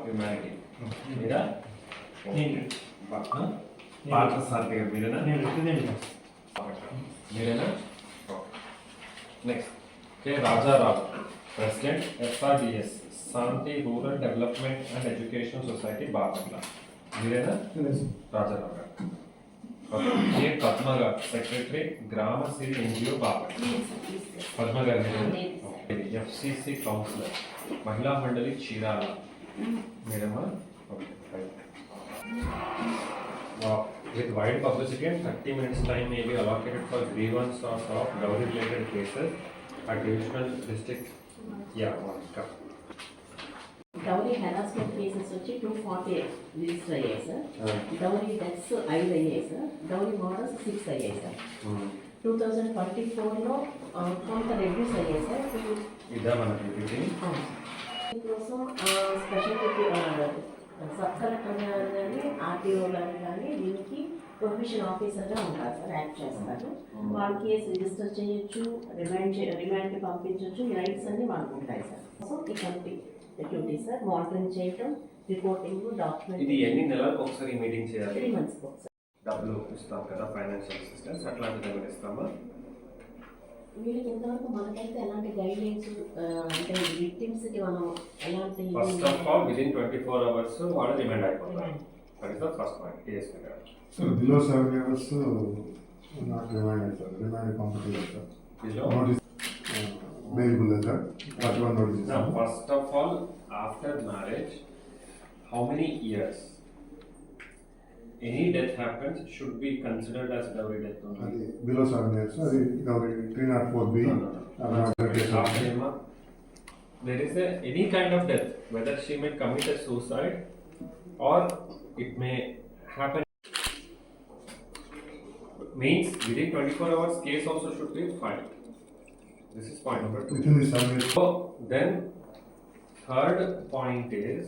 Humanity మీరా నేను పాత్ర సార్థి గారు మీరేనా నేను స్టూడెంట్ మీరేనా next K Rajarao president SRDS Shanti rural development and education society Bapatla మీరేనా రాజారావు గారు ఓకే. కె పద్మ గారు సెక్రటరీ గ్రామ సిరి ఎన్జిఓ బాపట్ల పద్మ గారు మీరేనా ఎఫ్సిసి కౌన్సిలర్ మహిళా మండలి Chirala మీరేమా okay right. Wow. With wide publicity and 30 minutes time may be allocated for grievance or of dowry related cases at divisional district. Yeah, one cup. Dowry harassment cases వచ్చి two forty register అయ్యాయి sir dowry deaths ఐదు అయ్యాయి sir dowry models six అయ్యాయి sir two thousand twenty ఫోర్లో కొంత reduce అయ్యాయి sir two- ఇదా మన దీనికోసం స్పెషల్ సబ్ కలెక్టర్ గారు కానీ ఆర్టీఓ గారు కానీ దీనికి ప్రొఫెషన్ ఆఫీసర్గా ఉంటారు సార్ యాక్ట్ చేస్తారు. వాళ్ళ కేసు రిజిస్టర్ చేయొచ్చు రిమైండ్ చే రిమైండ్కి పంపించవచ్చు ఈ రైట్స్ అన్ని వాళ్ళకు ఉంటాయి సార్. సో ఈ కమిటీ డ్యూటీ సార్ మానిటరింగ్ చేయటం రిపోర్టింగ్ ఇది డాక్యుమెంట్ ఎన్ని నెలలకు ఒకసారి మీటింగ్ చేయాలి? త్రీ మంత్స్ సార్ డబ్బులు ఇస్తాం కదా ఫైనాన్షియల్ అసిస్టెన్స్ అట్లాంటిది ఏమైనా ఇస్తామా? వీళ్ళకి ఇంతవరకు మనకైతే ఎలాంటి గైడ్ లైన్స్ అంటే విక్టిమ్స్కి మనం ఎలాంటి first of all within twenty four hours వాళ్ళు రిమైండ్ అయిపోతారు that is the first point TSP గారు uh, remanded, sir, remanded comfortable, sir. Below? Notice, uh, bailable, sir, what one notice is. Now, first of all, after any death happens should be considered as double death only. Below seven years, sorry, three not four B. There is any kind of death, whether she may commit a suicide or it may happen. Means within 24 hours, case also should be filed. This is point number two. Then, third point is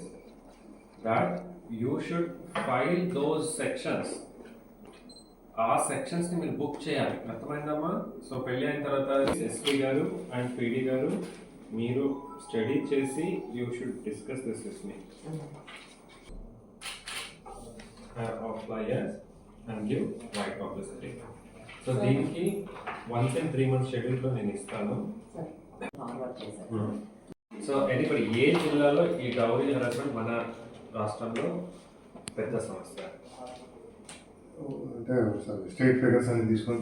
that you should file those sections. ఆ సెక్షన్స్ని మీరు book చేయాలి. అర్థమైందమ్మా? So పెళ్ళి అయిన తర్వాత SP గారు and PD గారు మీరు స్టడీ చేసి you should discuss this with me of lawyers and give right publicity so దీనికి వన్స్ ఇన్ త్రీ మంత్స్ షెడ్యూల్లో నేను ఇస్తాను. సో ఎనీబడి ఏ జిల్లాలో ఈ డౌరీ హెరాస్మెంట్ మన రాష్ట్రంలో పెద్ద సమస్య. అంటే స్టేట్ ఫిగర్స్ అన్ని తీసుకొని